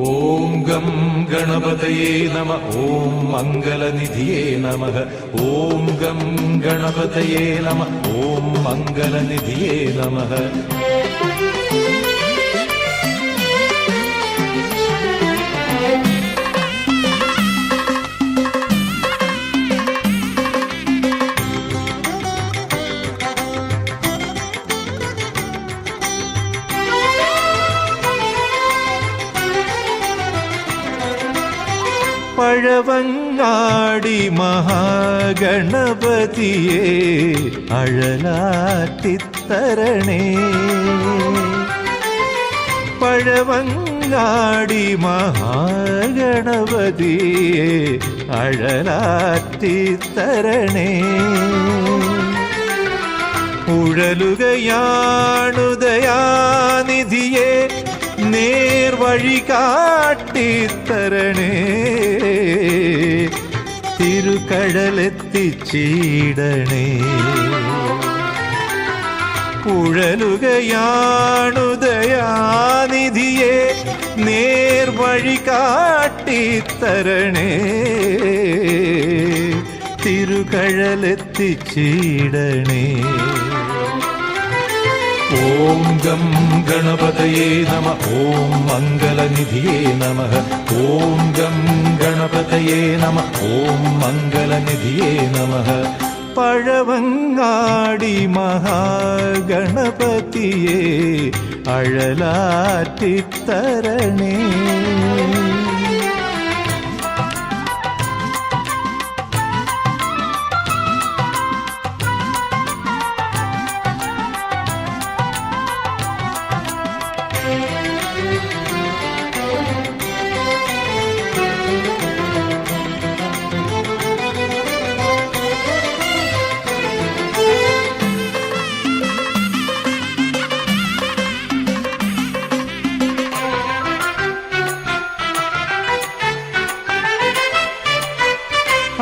ॐ गं गणपतये नम ॐ मङ्गलनिधिये नमः ॐ गं गणपतये नम ॐ मङ्गलनिधिये नमः പഴവങ്ങാടി മഹാഗണപതിയെ അഴലാറ്റിത്തരണേ. പഴവങ്ങാടി മഹാഗണപതിയെ അഴലാറ്റിത്തരണേ. ഉഴലുകയാണുദയാനിധിയെ നേർവഴി കാട്ടിത്തരണേ. തിരുക്കടലെത്തിച്ചീടണേ. ഉഴലുകയാണുദയാനിധിയെ നേർവഴി കാട്ടിത്തരണേ. തിരുകഴലെത്തിച്ചീടണേ ॐ गं गणपतये नम ॐ मङ्गलनिधिये नमः ॐ गं गणपतये नम ॐ मङ्गलनिधिये नमः பழவங்காடி மகாகணபதியே அழலாற்றித் தரணே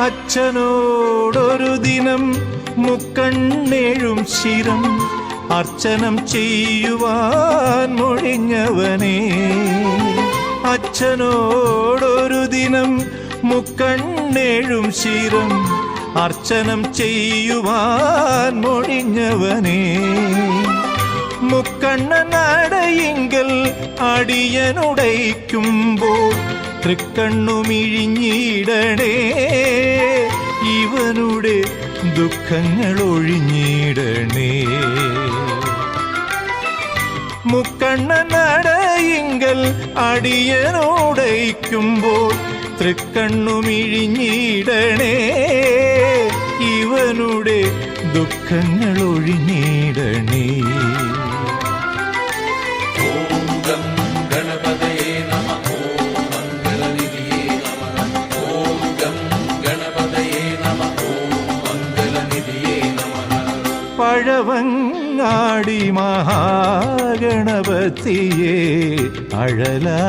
അച്ഛനോടൊരു ദിനം മുക്കണ്ണേഴും ശിരം അർച്ചനം ചെയ്യുവാൻ മൊഴിഞ്ഞവനേ. അച്ഛനോടൊരു ദിനം മുക്കണ്ണേഴും ശിരം അർച്ചനം ചെയ്യുവാൻ മൊഴിഞ്ഞവനേ. മുക്കണ്ണനടയിങ്കൽ അടിയനുടയ്ക്കുമ്പോൾ തൃക്കണ്ണുമിഴിഞ്ഞിടണേ ഇവനുടെ ദുഃഖങ്ങൾ ഒഴിഞ്ഞിടണേ മുക്കണ്ണനടയിങ്കൽ അടിയനോടയിക്കുമ്പോൾ തൃക്കണ്ണുമിഴിഞ്ഞിടണേ. ഇവനുടെ ദുഃഖങ്ങൾ ഒഴിഞ്ഞിടണേ പഴവങ്ങാടി മഹാഗണപതിയെ അഴലാറ്റിത്തരണേ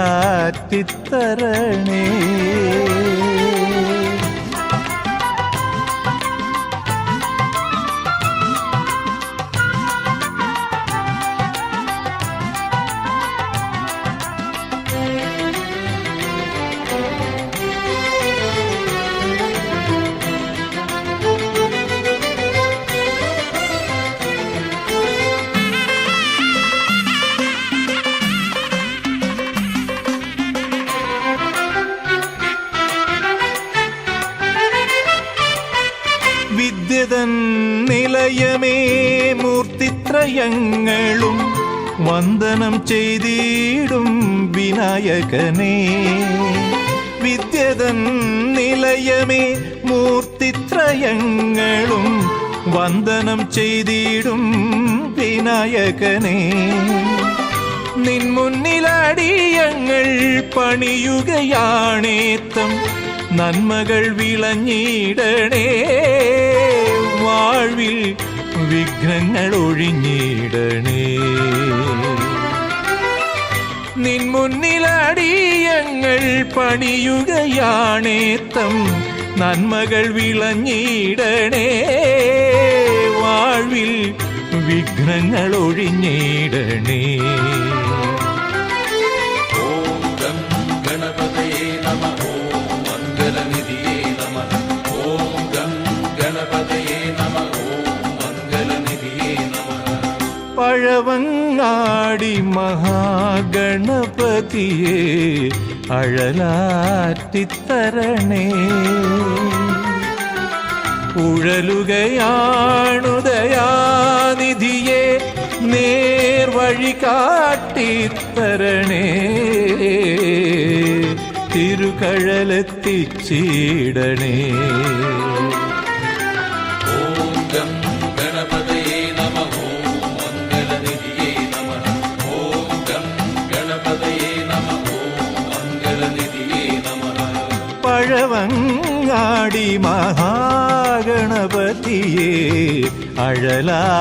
നിലയമേ മൂർത്തിത്രയങ്ങളും വന്ദനം ചെയ്തിടും വിനായകനേ. വിദ്യതൻ നിലയമേ മൂർത്തിത്രയങ്ങളും വന്ദനം ചെയ്തിടും വിനായകനേ. നിൻമുന്നിലടിയങ്ങൾ പണിയുകയാണേത്തം നന്മകൾ വിളഞ്ഞിടണേ. വാഴ്വിൽ വിഘ്നങ്ങൾ ഒഴിഞ്ഞിടണേ നിൻ മുന്നിലടിയങ്ങൾ പണിയുകയാണേത്തം നന്മകൾ വിളഞ്ഞിടണേ. വാഴ്വിൽ വിഘ്നങ്ങൾ ഒഴിഞ്ഞിടണേ പഴവങ്ങാടി മഹാഗണപതിയെ അഴലാറ്റിത്തരണേ ഉഴലുകയാണുദയാനിധിയെ നേർവഴി കാട്ടിത്തരണേ തിരുകഴലെത്തിച്ചിടണേ പഴവങ്ങാടി മഹാഗണപതിയെ അഴലാത്തിത്തരണേ